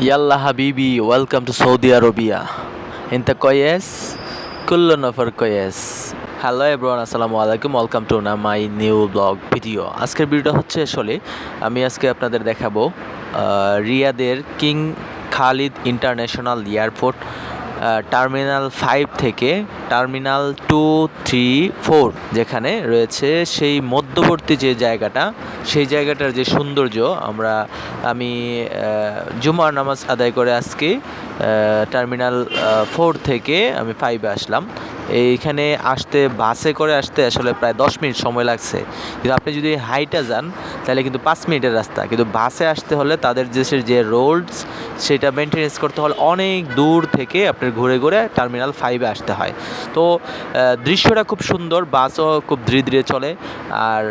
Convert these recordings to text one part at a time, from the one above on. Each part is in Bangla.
Yalla welcome to Saudi Arabia in the কয়েস কুল্লো নফর কয়েস হ্যালো এবরান আসসালামু আলাইকুম ওয়েলকাম টু না মাই নিউ ব্লগ ভিডিও আজকের ভিডিওটা হচ্ছে আসলে আমি আজকে আপনাদের দেখাবো রিয়াদের king Khalid international airport terminal five থেকে টার্মিনাল টু, থ্রি, ফোর যেখানে রয়েছে সেই মধ্যবর্তী যে জায়গাটা, সেই জায়গাটার যে সৌন্দর্য আমরা, আমি জুমার নামাজ আদায় করে আজকে টার্মিনাল ফোর থেকে আমি ফাইভে আসলাম। এইখানে আসতে, বাসে করে আসতে আসলে প্রায় দশ মিনিট সময় লাগছে। কিন্তু আপনি যদি হাইটা যান তাহলে কিন্তু পাঁচ মিনিটের রাস্তা। কিন্তু বাসে আসতে হলে তাদের দেশের যে রোডস সেটা মেনটেনেন্স করতে হলে অনেক দূর থেকে আপনার ঘুরে ঘুরে টার্মিনাল ফাইভে আসতে হয়। তো দৃশ্যটা খুব সুন্দর, বাসও খুব ধীরে ধীরে চলে, আর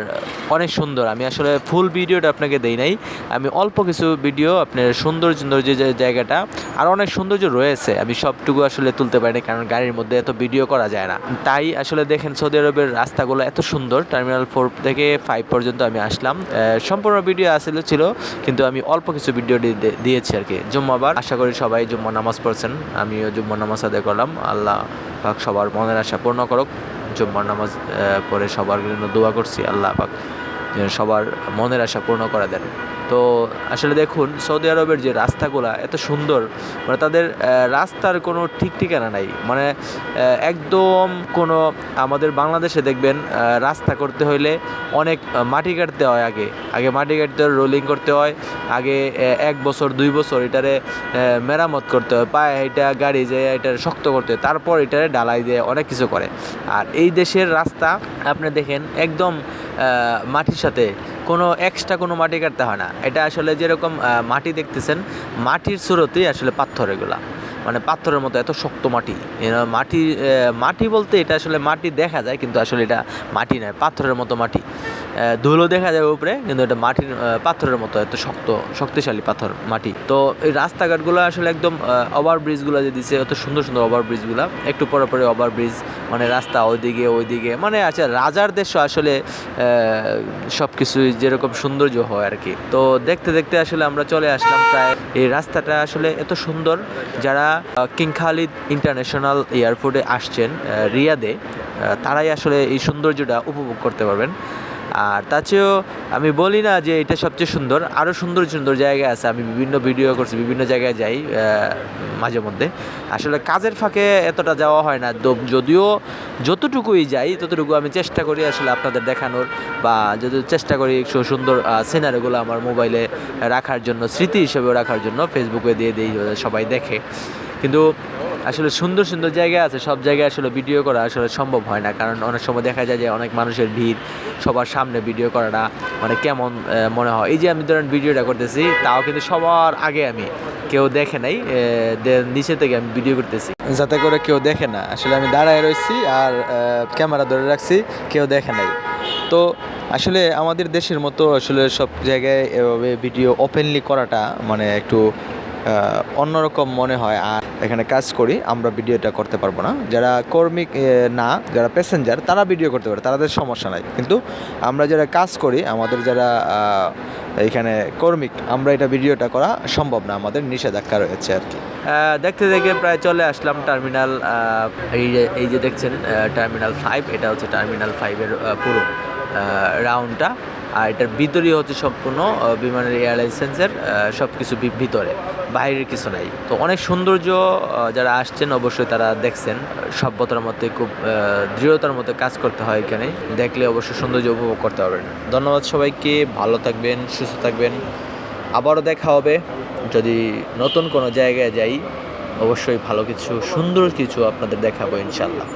অনেক সুন্দর। আমি আসলে ফুল ভিডিওটা আপনাকে দেই নাই। আমি অল্প কিছু ভিডিও আপনার সুন্দর সুন্দর যে জায়গাটা, আর অনেক সৌন্দর্য রয়েছে। আমি সবটুকু আসলে তুলতে পারিনি, কারণ গাড়ির মধ্যে এত ভিডিও করা যায় না। তাই আসলে দেখেন, সৌদি আরবের রাস্তাগুলো এত সুন্দর। টার্মিনাল ফোর থেকে ফাইভ পর্যন্ত আমি আসলাম। সম্পূর্ণ ভিডিও আসিল, ছিল, কিন্তু আমি অল্প কিছু ভিডিও দিয়েছি আর কি। জুম্মাবার, আশা করি সবাই জুম্মা নামাজ পড়ছেন। আমিও জুম্মা নামাজ আদায় করলাম। আল্লাহ পাক সবার মনের আশা পূর্ণ করুক। জুম্মার নামাজ পড়ে সবার জন্য দোয়া করছি। আল্লাহ পাক সবার মনের আশা পূর্ণ করে দেন। তো আসলে দেখুন, সৌদি আরবের যে রাস্তাগুলা এত সুন্দর মানে তাদের রাস্তার কোনো ঠিক ঠিকানা নাই। মানে একদম কোনো আমাদের বাংলাদেশে দেখবেন রাস্তা করতে হইলে অনেক মাটি কাটতে হয় আগে। আগে মাটি কাটতে হয় রোলিং করতে হয়, আগে এক বছর, দুই বছর এটারে মেরামত করতে হয়। পায়ে এটা গাড়ি যে এটা শক্ত করতে হয়, তারপর এটারে ডালাই দিয়ে অনেক কিছু করে। আর এই দেশের রাস্তা, আপনি দেখেন, একদম মাটির সাথে কোনো এক্সট্রা কোনো মাটি কাটতে হয় না। এটা আসলে যেরকম মাটি দেখতেছেন, মাটির স্রোতেই আসলে পাথর এগুলা। মানে পাথরের মতো এত শক্ত মাটি। মাটি মাটি বলতে এটা আসলে মাটি দেখা যায়, কিন্তু আসলে এটা মাটি নয়, পাথরের মতো মাটি। ধুলো দেখা যায় উপরে, কিন্তু এটা মাটির পাথরের মতো এত শক্ত, শক্তিশালী পাথর, মাটি। তো এই রাস্তাঘাটগুলো আসলে একদম ওভার ব্রিজগুলো যে দিছে, এত সুন্দর সুন্দর ওভার ব্রিজগুলো একটু পরে পরে ওভার ব্রিজ মানে রাস্তা ওইদিকে ওইদিকে মানে আচ্ছা রাজার দেশ আসলে সব কিছুই যেরকম সৌন্দর্য হয় আর কি তো দেখতে দেখতে আসলে আমরা চলে আসলাম প্রায় এই রাস্তাটা আসলে এত সুন্দর যারা কিং খালিদ ইন্টারন্যাশনাল এয়ারপোর্টে আসছেন রিয়াদে তারাই আসলে এই সৌন্দর্যটা উপভোগ করতে পারবেন। আর তাছাড়াও আমি বলি না যে এটা সবচেয়ে সুন্দর, আরও সুন্দর সুন্দর জায়গা আছে। আমি বিভিন্ন ভিডিও করছি, বিভিন্ন জায়গায় যাই মাঝে মধ্যে। আসলে কাজের ফাঁকে এতটা যাওয়া হয় না। তো- যদিও যতটুকুই যাই, ততটুকু আমি চেষ্টা করি আসলে আপনাদের দেখানোর বা যদি চেষ্টা করি সুন্দর সিনারিগুলো আমার মোবাইলে রাখার জন্য, স্মৃতি হিসেবে রাখার জন্য ফেসবুকে দিয়ে দিই, সবাই দেখে। কিন্তু আসলে সুন্দর সুন্দর জায়গা আছে, সব জায়গায় আসলে ভিডিও করা আসলে সম্ভব হয় না। কারণ অনেক সময় দেখা যায় যে অনেক মানুষের ভিড়, সবার সামনে ভিডিও করাটা মানে কেমন মনে হয়। এই যে আমি ধরেন ভিডিওটা করতেছি, তাও কিন্তু সবার আগে আমি। কেউ দেখে নাই নিচে থেকে আমি ভিডিও করতেছি। যাতে করে কেউ দেখে না। আসলে আমি দাঁড়ায় রয়েছি আর ক্যামেরা ধরে রাখছি, কেউ দেখে নাই। তো আসলে আমাদের দেশের মতো আসলে সব জায়গায় এভাবে ভিডিও ওপেনলি করাটা মানে একটু অন্যরকম মনে হয়। আর এখানে কাজ করি, আমরা ভিডিওটা করতে পারব না। যারা কর্মী না, যারা প্যাসেঞ্জার তারা ভিডিও করতে পারে তাদের সমস্যা নাই। কিন্তু আমরা যারা কাজ করি, আমাদের যারা এখানে কর্মিক আমরা এটা ভিডিওটা করা সম্ভব না, আমাদের নিষেধাজ্ঞা রয়েছে আর কি। দেখতে দেখে প্রায় চলে আসলাম টার্মিনাল এই যে এই যে দেখছেন টার্মিনাল ফাইভ এটা হচ্ছে টার্মিনাল ফাইভের পুরো। রাউন্ডটা আর এটার ভিতরেই হচ্ছে সম্পূর্ণ বিমানের এয়ার লাইসেন্সের সব কিছু ভিতরে, বাইরের কিছু নাই। তো অনেক সৌন্দর্য যারা আসছেন অবশ্যই তারা দেখছেন, সভ্যতার মধ্যে খুব দৃঢ়তার মধ্যে কাজ করতে হয় এখানে, দেখলে অবশ্যই সৌন্দর্য উপভোগ করতে পারবেন। ধন্যবাদ সবাইকে, ভালো থাকবেন, সুস্থ থাকবেন, আবারও দেখা হবে। যদি নতুন কোনো জায়গায় যাই, অবশ্যই ভালো কিছু, সুন্দর কিছু আপনাদের দেখাবো ইনশাল্লাহ